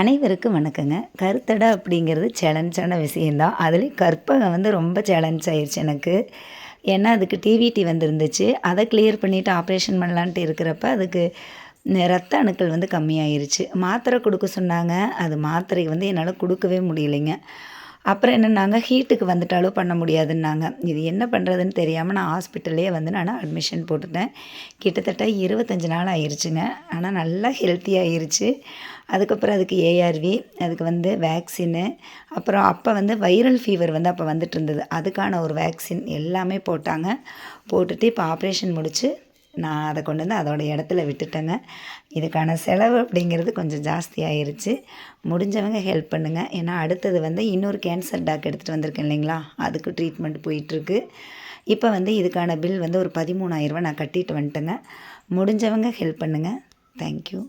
அனைவருக்கும் வணக்கங்க. கருத்தடை அப்படிங்கிறது சேலஞ்சான விஷயந்தான் அதுலேயும் கற்பகம் வந்து ரொம்ப சேலஞ்ச் ஆயிடுச்சு எனக்கு. ஏன்னா அதுக்கு டிவிடி வந்திருந்துச்சு. அதை கிளியர் பண்ணிவிட்டு ஆப்ரேஷன் பண்ணலான்ட்டு இருக்கிறப்ப அதுக்கு ரத்த அணுக்கள் வந்து கம்மியாயிருச்சு. மாத்திரை கொடுக்க சொன்னாங்க. அது மாத்திரை வந்து என்னால் கொடுக்கவே முடியலைங்க. அப்புறம் என்னன்னாங்க ஹீட்டுக்கு வந்துட்டாலும் பண்ண முடியாதுன்னாங்க. இது என்ன பண்ணுறதுன்னு தெரியாமல் நான் ஹாஸ்பிட்டல்லே வந்து நான் அட்மிஷன் போட்டுட்டேன். கிட்டத்தட்ட இருபத்தஞ்சி நாள் ஆயிடுச்சுங்க ஆனால் நல்லா ஹெல்த்தியாகிருச்சு அதுக்கப்புறம் அதுக்கு ஏஆர்வி அதுக்கு வந்து வேக்சின்னு அப்புறம் அப்போ வந்து வைரல் ஃபீவர் வந்து அப்போ வந்துட்டு இருந்தது. அதுக்கான ஒரு வேக்சின் எல்லாமே போட்டாங்க. போட்டுட்டு இப்போ ஆப்ரேஷன் முடித்து நான் அதை கொண்டு வந்து அதோடய இடத்துல விட்டுட்டேங்க. இதுக்கான செலவு அப்படிங்கிறது கொஞ்சம் ஜாஸ்தி ஆயிருச்சு. முடிஞ்சவங்க ஹெல்ப் பண்ணுங்கள் ஏன்னா அடுத்தது வந்து இன்னொரு கேன்சர் டாக் எடுத்துகிட்டு வந்திருக்கேன் இல்லைங்களா? அதுக்கு ட்ரீட்மெண்ட் போயிட்டுருக்கு. இப்போ வந்து இதுக்கான பில் வந்து ஒரு பதிமூணாயிரரூவா நான் கட்டிட்டு வந்துட்டேங்க. முடிஞ்சவங்க ஹெல்ப் பண்ணுங்கள் தேங்க்யூ